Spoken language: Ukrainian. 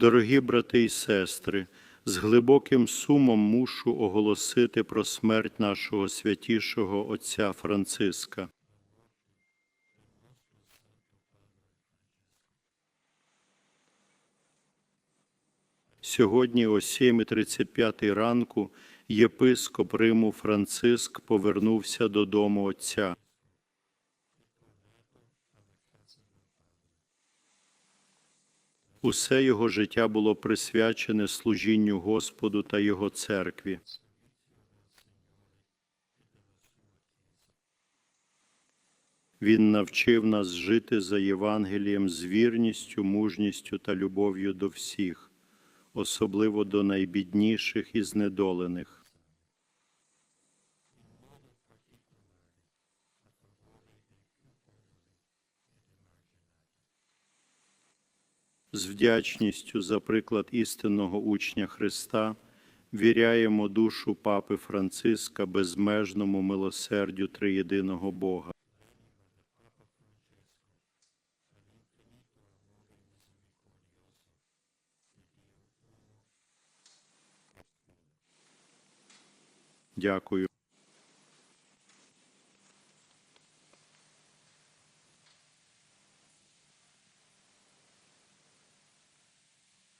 Дорогі брати і сестри, з глибоким сумом мушу оголосити про смерть нашого святішого Отця Франциска. Сьогодні о 7.35 ранку єпископ Риму Франциск повернувся додому Отця. Усе його життя було присвячене служінню Господу та Його церкві. Він навчив нас жити за Євангелієм з вірністю, мужністю та любов'ю до всіх, особливо до найбідніших і знедолених. З вдячністю за приклад істинного учня Христа віряємо душу Папи Франциска безмежному милосердю триєдиного Бога. Дякую.